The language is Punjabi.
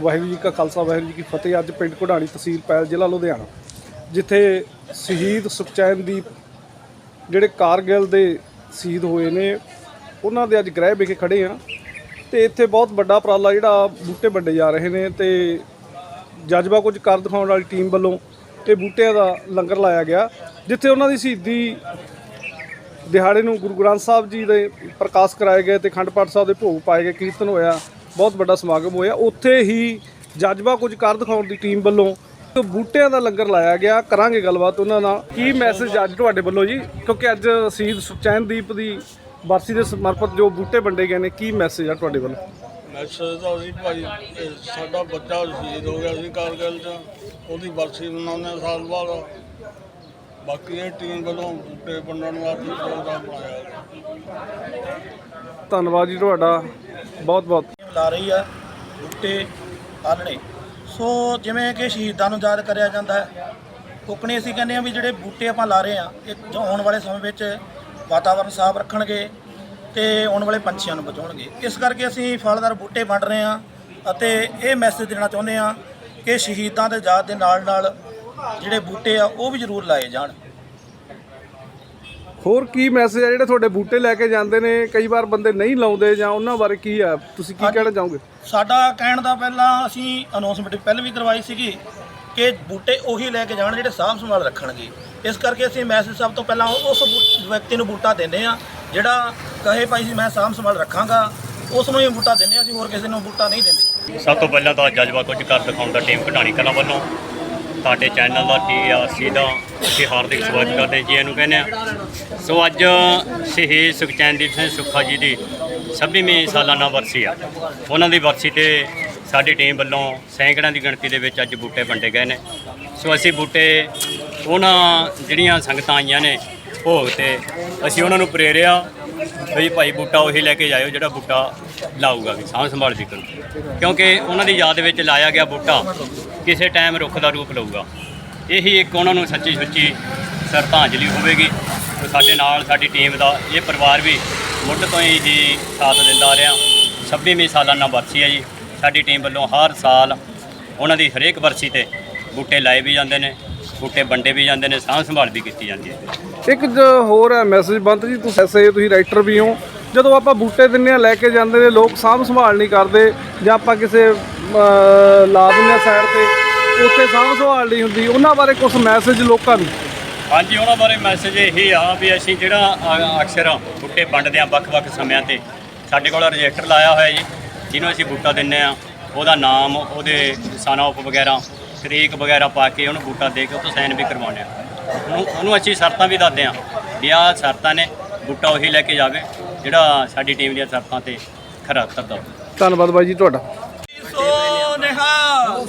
ਵਾਹਿਗੁਰੂ ਜੀ ਕਾ ਖਾਲਸਾ, ਵਾਹਿਗੁਰੂ ਜੀ ਕੀ ਫਤਿਹ। ਅੱਜ ਪਿੰਡ ਘੁੜਾਣੀ ਤਹਿਸੀਲ ਪੈਲ, ਜ਼ਿਲ੍ਹਾ ਲੁਧਿਆਣਾ, ਜਿੱਥੇ ਸ਼ਹੀਦ ਸੁਖਚੈਨਦੀਪ ਜਿਹੜੇ ਕਾਰਗਿਲ ਦੇ ਸ਼ਹੀਦ ਹੋਏ ਨੇ, ਉਹਨਾਂ ਦੇ ਅੱਜ ਗ੍ਰਹਿ ਵਿਖੇ ਖੜੇ ਆ। ਤੇ ਇੱਥੇ ਬਹੁਤ ਵੱਡਾ ਉਪਰਾਲਾ ਜਿਹੜਾ ਬੂਟੇ ਵੰਡੇ ਜਾ ਰਹੇ ਨੇ ਤੇ ਜਜ਼ਬਾ ਕੁਝ ਕਰ ਦਿਖਾਉਣ ਵਾਲੀ ਟੀਮ ਵੱਲੋਂ ਤੇ ਬੂਟਿਆਂ ਦਾ ਲੰਗਰ ਲਾਇਆ ਗਿਆ, ਜਿੱਥੇ ਉਹਨਾਂ ਦੀ ਸ਼ਹੀਦੀ ਦਿਹਾੜੇ ਨੂੰ ਗੁਰੂ ਗ੍ਰੰਥ ਸਾਹਿਬ ਜੀ ਦੇ ਪ੍ਰਕਾਸ਼ ਕਰਾਏ ਗਏ ਤੇ ਖੰਡ ਪਾਠ ਸਾਹਿਬ ਦੇ ਭੋਗ ਪਾਏ ਗਏ, ਕੀਰਤਨ ਹੋਇਆ। ਬਹੁਤ ਵੱਡਾ ਸਮਾਗਮ ਹੋਇਆ। ਉੱਥੇ ਹੀ ਜਜ਼ਬਾ ਕੁਝ ਕਰ ਦਿਖਾਉਣ ਦੀ ਟੀਮ ਵੱਲੋਂ ਬੂਟਿਆਂ ਦਾ ਲੰਗਰ ਲਾਇਆ ਗਿਆ। ਕਰਾਂਗੇ ਗੱਲਬਾਤ ਉਹਨਾਂ ਨਾਲ। ਕੀ ਮੈਸੇਜ ਅੱਜ ਤੁਹਾਡੇ ਵੱਲੋਂ ਜੀ? ਕਿਉਂਕਿ ਅੱਜ ਸ਼ਹੀਦ ਸੁਖਚੈਨਦੀਪ ਦੀ ਬਰਸੀ ਦੇ ਸਮਰਪਿਤ ਜੋ ਬੂਟੇ ਵੰਡੇ ਗਏ ਨੇ ਕੀ ਮੈਸੇਜ ਆ ਤੁਹਾਡੇ ਵੱਲੋਂ? ਮੈਸੇਜ ਤਾਂ ਅਸੀਂ ਭਾਈ ਇਹ ਸਾਡਾ ਬੱਚਾ ਸ਼ਹੀਦ ਹੋ ਗਿਆ ਸੀ ਕਾਰਗਿਲ 'ਚ। ਉਹਦੀ ਬਰਸੀ ਮਨਾਉਂਦੇ ਹਾਂ ਸਾਲ ਬਾਅਦ। ਬਾਕੀ ਇਹ ਟੀਮ ਵੱਲੋਂ ਬੂਟੇ ਵੰਡਣ ਵਾਸਤੇ ਪ੍ਰੋਗਰਾਮ ਬਣਾਇਆ ਧੰਨਵਾਦ ਜੀ ਤੁਹਾਡਾ। ਬਹੁਤ ਬਹੁਤ ਲਾ ਰਹੀ ਆ, ਬੂਟੇ ਆਲਣੇ ਸੋ ਜਿਵੇਂ ਕਿ ਸ਼ਹੀਦਾਂ ਨੂੰ ਯਾਦ ਕਰਿਆ ਜਾਂਦਾ ਹੈ, ਕੁੱਕਣੀ ਅਸੀਂ ਕਹਿੰਦੇ ਆ ਵੀ ਜਿਹੜੇ ਬੂਟੇ ਆਪਾਂ ਲਾ ਰਹੇ ਆ ਇਹ ਜੋ ਆਉਣ ਵਾਲੇ ਸਮੇਂ ਵਿੱਚ ਵਾਤਾਵਰਨ ਸਾਫ਼ ਰੱਖਣਗੇ ਤੇ ਆਉਣ ਵਾਲੇ ਪੰਛੀਆਂ ਨੂੰ ਬਚਾਉਣਗੇ। ਇਸ ਕਰਕੇ ਅਸੀਂ ਫਲਦਾਰ ਬੂਟੇ ਵੰਡ ਰਹੇ ਆ ਅਤੇ ਇਹ ਮੈਸੇਜ ਦੇਣਾ ਚਾਹੁੰਦੇ ਆ ਕਿ ਸ਼ਹੀਦਾਂ ਦੇ ਯਾਦ ਦੇ ਨਾਲ ਨਾਲ ਜਿਹੜੇ ਬੂਟੇ ਆ, ਉਹ ਵੀ ਜ਼ਰੂਰ ਲਾਏ ਜਾਣ। ਹੋਰ ਕੀ ਮੈਸੇਜ ਆ ਜਿਹੜੇ ਤੁਹਾਡੇ ਬੂਟੇ ਲੈ ਕੇ ਜਾਂਦੇ ਨੇ? ਕਈ ਵਾਰ ਬੰਦੇ ਨਹੀਂ ਲਾਉਂਦੇ ਜਾਂ ਉਹਨਾਂ ਬਾਰੇ ਕੀ ਆ? ਤੁਸੀਂ ਕੀ ਕਹਿਣਾ ਚਾਹੋਗੇ? ਸਾਡਾ ਕਹਿਣ ਦਾ ਪਹਿਲਾਂ ਅਸੀਂ ਅਨਾਉਂਸਮੈਂਟ ਪਹਿਲਾਂ ਵੀ ਕਰਵਾਈ ਸੀਗੀ ਕਿ ਬੂਟੇ ਉਹੀ ਲੈ ਕੇ ਜਾਣ ਜਿਹੜੇ ਸਾਂਭ ਸੰਭਾਲ ਰੱਖਣਗੇ। ਇਸ ਕਰਕੇ ਅਸੀਂ ਮੈਸੇਜ ਸਭ ਤੋਂ ਪਹਿਲਾਂ ਉਸ ਬੂ- ਵਿਅਕਤੀ ਨੂੰ ਬੂਟਾ ਦਿੰਦੇ ਆ ਜਿਹੜਾ ਕਹੇ ਭਾਈ ਜੀ ਮੈਂ ਸਾਂਭ ਸੰਭਾਲ ਰੱਖਾਂਗਾ। ਉਸ ਨੂੰ ਹੀ ਬੂਟਾ ਦਿੰਦੇ ਹਾਂ ਅਸੀਂ ਹੋਰ ਕਿਸੇ ਨੂੰ ਬੂਟਾ ਨਹੀਂ ਦਿੰਦੇ। ਸਭ ਤੋਂ ਪਹਿਲਾਂ ਤਾਂ ਜਜ਼ਬਾ ਕੁਝ ਕਰ ਦਿਖਾਉਣ ਦਾ ਟੀਮ ਕਢਾਣੀ ਕਲਾਂ ਵੱਲੋਂ ਤੁਹਾਡੇ ਚੈਨਲ ਦਾ ਟੀ ਆਰ ਸੀ ਦਾ ਅਸੀਂ ਹਾਰਦਿਕ ਸਵਾਗਤ ਕਰਦੇ ਜੀ ਇਹਨੂੰ ਕਹਿੰਦੇ ਆ। ਸੋ ਅੱਜ ਸ਼ਹੀਦ ਸੁਖਚੈਨਦੀਪ ਸਿੰਘ ਸੁੱਖਾ ਜੀ ਦੀ 26ਵੀਂ ਸਾਲਾਨਾ ਵਰਸੀ ਆ। ਉਹਨਾਂ ਦੀ ਵਰਸੀ ਤੇ ਸਾਡੀ ਟੀਮ ਵੱਲੋਂ ਸੈਂਕੜਿਆਂ ਦੀ ਗਿਣਤੀ ਦੇ ਵਿੱਚ ਅੱਜ ਬੂਟੇ ਵੰਡੇ ਗਏ ਨੇ। ਸੋ ਅਸੀਂ ਬੂਟੇ, ਉਹਨਾਂ ਜਿਹੜੀਆਂ ਸੰਗਤਾਂ ਆਈਆਂ ਨੇ ਭੋਗ ਤੇ, ਅਸੀਂ ਉਹਨਾਂ ਨੂੰ ਪ੍ਰੇਰਿਆ ਵੀ ਭਾਈ ਬੂਟਾ ਉਹੀ ਲੈ ਕੇ ਜਾਇਓ ਜਿਹੜਾ ਬੂਟਾ ਲਾਊਗਾ ਵੀ, ਸਾਂਭ ਸੰਭਾਲ ਵੀ ਕਰੋ। ਕਿਉਂਕਿ ਉਹਨਾਂ ਦੀ ਯਾਦ ਵਿੱਚ ਲਾਇਆ ਗਿਆ ਬੂਟਾ ਕਿਸੇ ਟਾਈਮ ਰੁੱਖ ਦਾ ਰੂਪ ਲਊਗਾ। ਇਹੀ ਇੱਕ ਉਹਨਾਂ ਨੂੰ ਸੱਚੀ ਸੁੱਚੀ ਸ਼ਰਧਾਂਜਲੀ ਹੋਵੇਗੀ ਸਾਡੇ ਨਾਲ ਸਾਡੀ ਟੀਮ ਦਾ ਇਹ ਪਰਿਵਾਰ ਵੀ ਮੁੱਢ ਤੋਂ ਹੀ ਜੀ ਸਾਥ ਦਿੰਦਾ ਰਿਹਾ। 26ਵੀਂ ਸਾਲਾਨਾ ਵਰਸੀ ਹੈ ਜੀ। ਸਾਡੀ ਟੀਮ ਵੱਲੋਂ ਹਰ ਸਾਲ ਉਹਨਾਂ ਦੀ ਹਰੇਕ ਵਰਸੀ ਤੇ ਬੂਟੇ ਲਾਏ ਵੀ ਜਾਂਦੇ ਨੇ, ਬੂਟੇ ਵੰਡੇ ਵੀ ਜਾਂਦੇ ਨੇ, ਸਾਂਭ ਸੰਭਾਲ ਵੀ ਕੀਤੀ ਜਾਂਦੀ ਹੈ। ਇੱਕ ਜ- ਹੋਰ ਹੈ ਮੈਸੇਜ ਬੰਤ ਜੀ, ਤੁਸੀਂ ਐਸੇ ਤੁਸੀਂ ਰਾਈਟਰ ਵੀ ਹੋ। ਜਦੋਂ ਆਪਾਂ ਬੂਟੇ ਦਿੰਨੇ ਆ, ਲੈ ਕੇ ਜਾਂਦੇ ਨੇ, ਲੋਕ ਸਾਂਭ ਸੰਭਾਲ ਨਹੀਂ ਕਰਦੇ ਜਾਂ ਆਪਾਂ ਕਿਸੇ ਲਾ ਦਿੰਨੇ ਆ ਸਾਈਡ ਤੇ, ਉੱਥੇ ਸਾਂਭ ਸੰਭਾਲ ਨਹੀਂ ਹੁੰਦੀ। ਉਹਨਾਂ ਬਾਰੇ ਕੁਝ ਮੈਸੇਜ ਲੋਕਾਂ ਨੂੰ? ਹਾਂਜੀ, ਉਹਨਾਂ ਬਾਰੇ ਮੈਸੇਜ ਇਹ ਆ ਵੀ ਅਸੀਂ ਜਿਹੜਾ ਅਕਸਰ ਬੂਟੇ ਵੰਡਦੇ ਆ ਵੱਖ-ਵੱਖ ਸਮਿਆਂ ਤੇ, ਸਾਡੇ ਕੋਲ ਰਜਿਸਟਰ ਲਾਇਆ ਹੋਇਆ ਜੀ, ਜਿਹਨੂੰ ਅਸੀਂ ਬੂਟਾ ਦਿੰਨੇ ਆ, ਉਹਦਾ ਨਾਮ, ਉਹਦੇ ਸਨ ਉਪ ਵਗੈਰਾ, ਤਰੀਕ ਵਗੈਰਾ ਪਾ ਕੇ ਉਹਨੂੰ ਬੂਟਾ ਦੇ ਕੇ ਉਹ ਤੋਂ ਸਾਈਨ ਵੀ ਕਰਵਾਉਂਦੇ ਆ। ਉਹਨੂੰ ਉਹਨੂੰ ਅਸੀਂ ਸ਼ਰਤਾਂ ਵੀ ਦੱਸਦੇ ਆ ਵੀ ਆਹ ਸ਼ਰਤਾਂ ਨੇ ਬੂਟਾ ਉਹੀ ਲੈ ਕੇ ਜਾਵੇ ਜਿਹੜਾ ਸਾਡੀ ਟੀਮ ਦੀਆਂ ਸ਼ਰਤਾਂ ਤੇ ਖਰਾ ਉਤਰਦਾ ਹੋਵੇ। ਧੰਨਵਾਦ ਬਾਈ ਜੀ ਤੁਹਾਡਾ। ਸੋ ਨਿਹਾਲ।